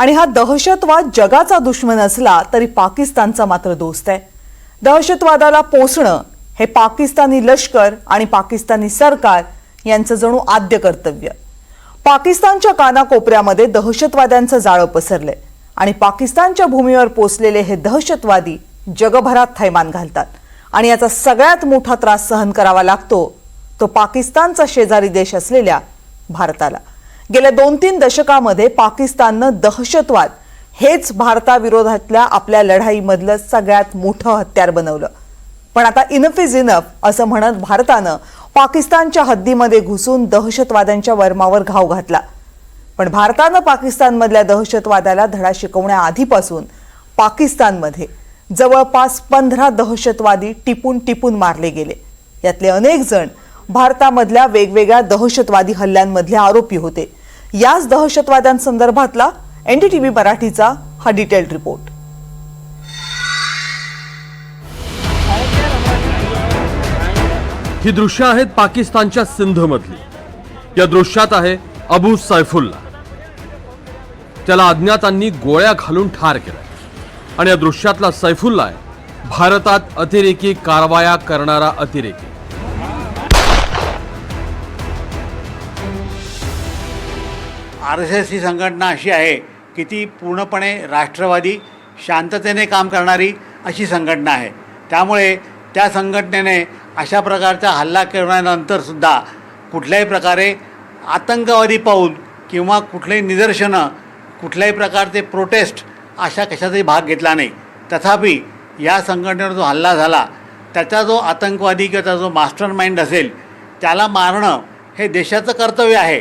आणि हा दहशतवाद जगाचा दुश्मन असला तरी पाकिस्तानचा मात्र दोस्त आहे. दहशतवादाला पोसणं हे पाकिस्तानी लष्कर आणि पाकिस्तानी सरकार यांचं जणू आद्य कर्तव्य. पाकिस्तानच्या कानाकोपऱ्यामध्ये दहशतवाद्यांचं जाळं पसरलंय आणि पाकिस्तानच्या भूमीवर पोचलेले हे दहशतवादी जगभरात थैमान घालतात आणि याचा सगळ्यात मोठा त्रास सहन करावा लागतो तो पाकिस्तानचा शेजारी देश असलेल्या भारताला. गेल्या दोन तीन दशकामध्ये पाकिस्ताननं दहशतवाद हेच भारताविरोधातल्या आपल्या लढाईमधलं सगळ्यात मोठं हत्यार बनवलं. पण आता इनफ इज इनफ असं म्हणत भारतानं पाकिस्तानच्या हद्दीमध्ये घुसून दहशतवाद्यांच्या वर्मावर घाव घातला. पण भारतानं पाकिस्तानमधल्या दहशतवादाला धडा शिकवण्याआधीपासून पाकिस्तानमध्ये जवळपास पंधरा दहशतवादी टिपून टिपून मारले गेले. यातले अनेक जण भारतामधल्या वेगवेगळ्या दहशतवादी हल्ल्यांमधले आरोपी होते. याच दहशतवाद्यांसंदर्भातला एनडीटीव्ही मराठीचा हा डिटेल्ड रिपोर्ट. ही दृश्य आहेत पाकिस्तानच्या सिंधमधली. या दृश्यात आहे अबू सैफुल्ला. त्याला अज्ञातांनी गोळ्या घालून ठार केलं आणि या दृश्यातला सैफुल्ला आहे भारतात अतिरेकी कारवाया करणारा अतिरेकी. आर एस एस ही संघटना अशी आहे की ती पूर्णपणे राष्ट्रवादी शांततेने काम करणारी अशी संघटना आहे. त्यामुळे त्या संघटनेने अशा प्रकारचा हल्ला केल्यानंतरसुद्धा कुठल्याही प्रकारे आतंकवादी पाऊल किंवा कुठलेही निदर्शनं कुठल्याही प्रकारचे प्रोटेस्ट अशा कशाचाही भाग घेतला नाही. तथापि या संघटनेवर जो हल्ला झाला त्याचा जो आतंकवादी किंवा त्याचा जो मास्टर माइंड असेल त्याला मारणं हे देशाचं कर्तव्य आहे.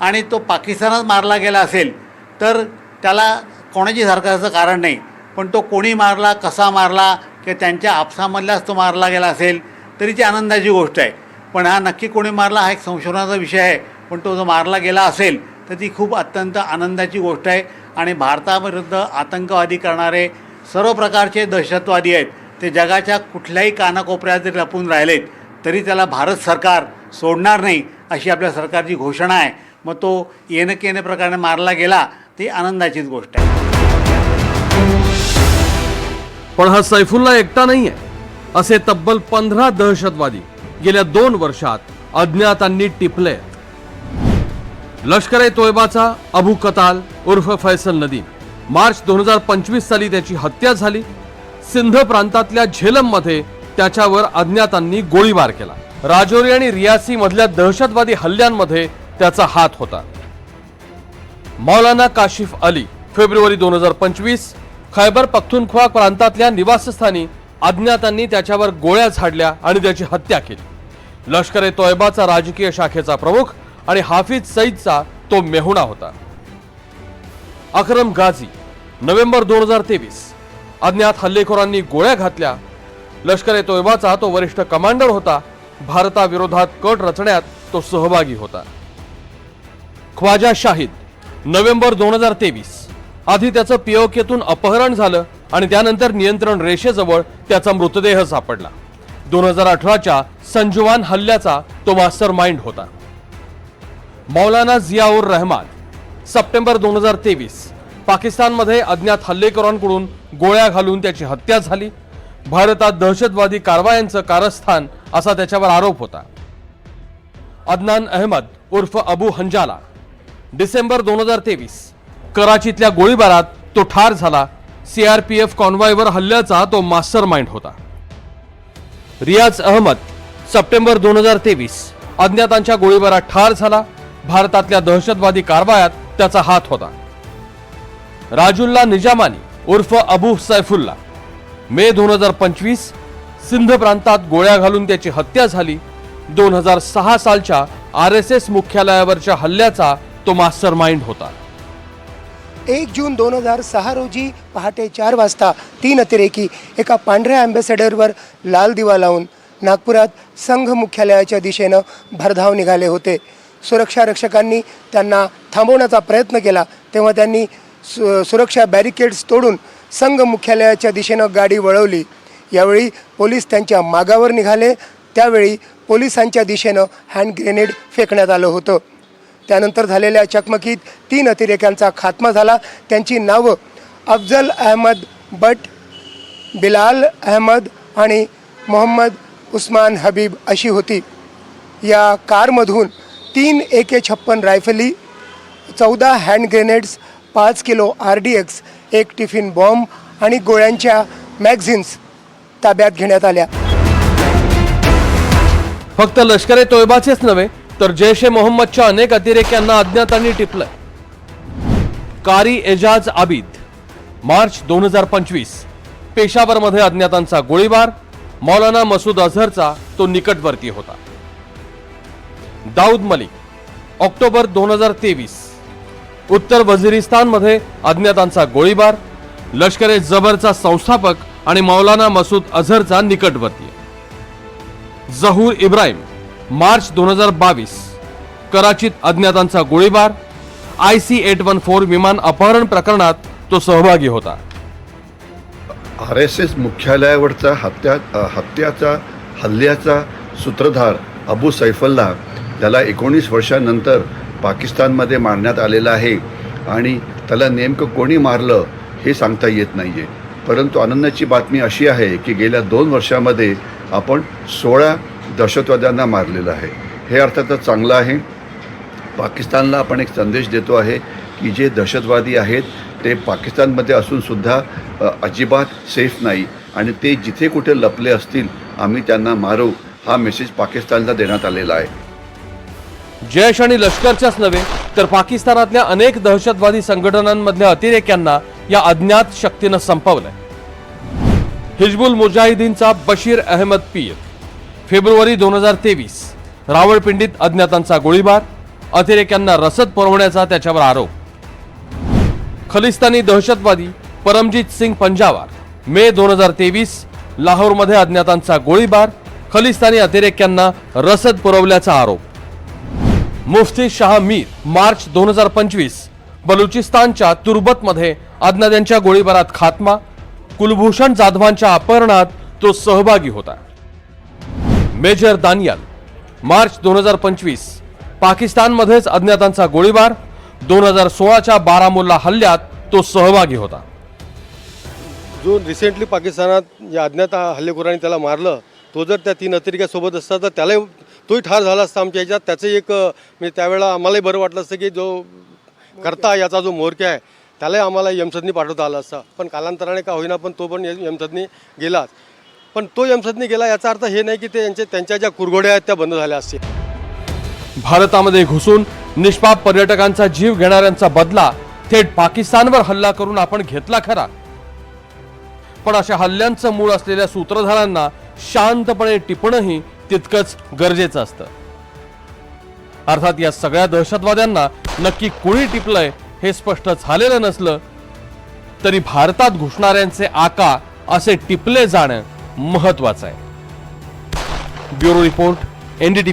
आणि तो पाकिस्तानात मारला गेला असेल तर त्याला कोणाची सरकारचं कारण नाही. पण तो कोणी मारला कसा मारला किंवा त्यांच्या आपसामधल्याच तो मारला गेला असेल तरी ती आनंदाची गोष्ट आहे. पण हा नक्की कोणी मारला हा एक संशोधनाचा विषय आहे. पण तो जो मारला गेला असेल तर ती खूप अत्यंत आनंदाची गोष्ट आहे. आणि भारताविरुद्ध आतंकवादी करणारे सर्व प्रकारचे दहशतवादी आहेत ते जगाच्या कुठल्याही कानाकोपऱ्यात जरी लपून राहिलेत तरी त्याला भारत सरकार सोडणार नाही अशी आपल्या सरकारची घोषणा आहे. मग तो येणं केनं प्रकारे मारला गेला ती आनंदाचीच गोष्ट आहे. पण हा सैफुल्ला एकटा नाहीये. असे तब्बल पंधरा दहशतवादी गेल्या दोन वर्षात अज्ञातांनी टिपले. लष्कर ए तोयबाचा अबू कताल उर्फ फैसल नदीम. मार्च दोन हजार पंचवीस साली त्याची हत्या झाली. सिंध प्रांतातल्या झेलममध्ये त्याच्यावर अज्ञातांनी गोळीबार केला. राजौरी आणि रियासी मधल्या दहशतवादी हल्ल्यांमध्ये त्याचा हात होता. मौलाना काशिफ अली फेब्रुवारी दोन हजार पंचवीस खैबर पख्तूनख्वा प्रांतातल्या निवासस्थानी अज्ञातांनी त्याच्यावर गोळ्या झाडल्या आणि त्याची हत्या केली. लष्कर ए तोयबाचा राजकीय शाखेचा प्रमुख आणि हाफिज सईदचा तो मेहुणा होता. अकरम गाझी नोव्हेंबर दोन हजार तेवीस अज्ञात हल्लेखोरांनी गोळ्या घातल्या. लष्कर ए तोयबाचा तो वरिष्ठ कमांडर होता. भारताविरोधात कट रचण्यात तो सहभागी होता. ख्वाजा शाहिद नोव्हेंबर दोन हजार तेवीस. आधी त्याचं पीओकेतून अपहरण झालं आणि त्यानंतर नियंत्रण रेषेजवळ त्याचा मृतदेह सापडला. दोन हजार अठराच्या संजुवान हल्ल्याचा तो मास्टर माइंड होता. मौलाना जियाउर रहमान सप्टेंबर दोन हजार तेवीस. पाकिस्तानमध्ये अज्ञात हल्लेकरांकडून गोळ्या घालून त्याची हत्या झाली. भारतात दहशतवादी कारवायांचं कारस्थान असा त्याच्यावर आरोप होता. अदनान अहमद उर्फ अबू हंजाला डिसेंबर दोन हजार तेवीस. कराचीतल्या गोळीबारात तो ठार झाला. सीआरपीएफ कॉन्वॉयवर हल्ल्याचा तो मास्टर माइंड होता. रियाज अहमद सप्टेंबर दोन हजार तेवीस. अज्ञातांच्या गोळीबारात ठार झाला. भारतातल्या दहशतवादी कारवायात त्याचा हात होता. राजुल्ला निजामानी उर्फ अबू सैफुल्ला. मे दोन हजार पंचवीस सिंध प्रांतात गोळ्या घालून त्याची हत्या झाली. दोन हजार सहा सालच्या आर एस एस मुख्यालयावरच्या हल्ल्याचा तो मास्टर माइंड होता. एक जून दोन हजार सहा रोजी पहाटे चार वाजता तीन अतिरेकी एका पांढऱ्या अँबॅसेडरवर लाल दिवा लावून नागपुरात संघ मुख्यालयाच्या दिशेनं भरधाव निघाले होते. सुरक्षा रक्षकांनी त्यांना थांबवण्याचा प्रयत्न केला तेव्हा त्यांनी सु सुरक्षा बॅरिकेड्स तोडून संघ मुख्यालयाच्या दिशेनं गाडी वळवली. यावेळी पोलीस त्यांच्या मागावर निघाले त्यावेळी पोलिसांच्या दिशेनं हँड ग्रेनेड फेकण्यात आलं होतं. त्यानंतर झालेल्या चकमकीत तीन अतिरेक्यांचा खात्मा झाला. त्यांची नावं अफजल अहमद बट बिलाल अहमद आणि मोहम्मद उस्मान हबीब अशी होती. या कारमधून तीन ए के छप्पन रायफली चौदा हँड ग्रेनेड्स पाच किलो आर डी एक्स एक टिफिन बॉम्ब आणि गोळ्यांच्या मॅगझिन्स ताब्यात घेण्यात आल्या. फक्त लष्कर ए तोयबाचेच नव्हे तर जैश ए मोहम्मदच्या अनेक अतिरेक्यांना अज्ञातांनी टिपलंय. कारी एजाज आबिद मार्च दोन हजार पंचवीस पेशावरमध्ये अज्ञातांचा गोळीबार मौलाना मसूद अझहरचा तो निकटवर्ती होता. दाऊद मलिक ऑक्टोबर दोन हजार तेवीस उत्तर वझिरिस्तानमध्ये अज्ञातांचा गोळीबार लष्कर ए जबरचा संस्थापक आणि मौलाना मसूद अझहरचा निकटवर्ती. जहूर इब्राहिम मार्च दोन हजार बावीस. कराचीत अज्ञातांचा गोळीबार. I C eight one four विमान अपहरण प्रकरणात तो सहभागी होता. आर एस एस मुख्यालयावरचा हत्या हत्याचा हल्ल्याचा सूत्रधार अबू सैफल्ला त्याला एकोणीस वर्षानंतर पाकिस्तानमध्ये मारण्यात आलेला आहे आणि त्याला नेमकं कोणी मारलं हे सांगता येत नाही आहे परंतु आनंदाची बातमी अशी आहे की गेल्या दोन वर्षामध्ये आपण सोळा दहशतवाद्यांना मारलेलं आहे. हे अर्थातच चांगलं आहे. पाकिस्तानला आपण एक संदेश देतो आहे की जे दहशतवादी आहेत ते पाकिस्तानमध्ये असूनसुद्धा अजिबात सेफ नाही. आणि ते जिथे कुठे लपले असतील आम्ही त्यांना मारू हा मेसेज पाकिस्तानला देण्यात आलेला आहे. जैश आणि लष्करच्याच नव्हे तर पाकिस्तानातल्या अनेक दहशतवादी संघटनांमधल्या अतिरेक्यांना या अज्ञात शक्तीनं संपवलंय. हिजबुल मुजाहिदीनचा बशीर अहमद पीर फेब्रुवारी दोन हजार तेवीस. रावळपिंडीत अज्ञातांचा गोळीबार अतिरेक्यांना रसद पुरवण्याचा त्याच्यावर आरोप. खलिस्तानी दहशतवादी परमजीत सिंग पंजावार मे दोन हजार तेवीस लाहोरमध्ये अज्ञातांचा गोळीबार खलिस्तानी अतिरेक्यांना रसद पुरवल्याचा आरोप. मुफ्ती शाह मीर मार्च दोन हजार पंचवीस बलुचिस्तानच्या तुर्बतमध्ये अज्ञात्यांच्या गोळीबारात खात्मा कुलभूषण जाधवांच्या अपहरणात तो सहभागी होता. मेजर दानियल मार्च दोन हजार पंचवीस पाकिस्तानमध्येच अज्ञातांचा गोळीबार दोन हजार सोळाच्या बारामुल्ला हल्ल्यात तो सहभागी होता. जो रिसेंटली पाकिस्तानात या अज्ञात हल्लेखोरांनी त्याला मारलं तो जर त्या तीन अतिरेक्यासोबत असता तर त्यालाही तोही ठार झाला असता आमच्या ह्याच्यात त्याचं एक म्हणजे त्यावेळेला आम्हालाही बरं वाटलं असतं की जो करता याचा जो म्होरक्या आहे त्यालाही आम्हाला यमसदनी पाठवता आला असता. पण कालांतराने का होईना पण तो पण यमसदनी गेलाच. पण तो यमसदनी गेला याचा अर्थ हे नाही की ते यांचे त्यांच्या ज्या कुरघोड्या आहेत त्या बंद झाल्या असतील. भारतामध्ये घुसून निष्पाप पर्यटकांचा जीव घेणाऱ्यांचा बदला थेट पाकिस्तानवर हल्ला करून आपण घेतला खरा. पण अशा हल्ल्यांचं मूळ असलेल्या सूत्रधारांना शांतपणे टिपणंही तितकंच गरजेचं असतं. अर्थात या सगळ्या दहशतवाद्यांना नक्की कुणी टिपलंय हे स्पष्ट झालेलं नसलं तरी भारतात घुसणाऱ्यांचे आका असे टिपले जाणं महत्वाचं आहे. Bureau report NDTV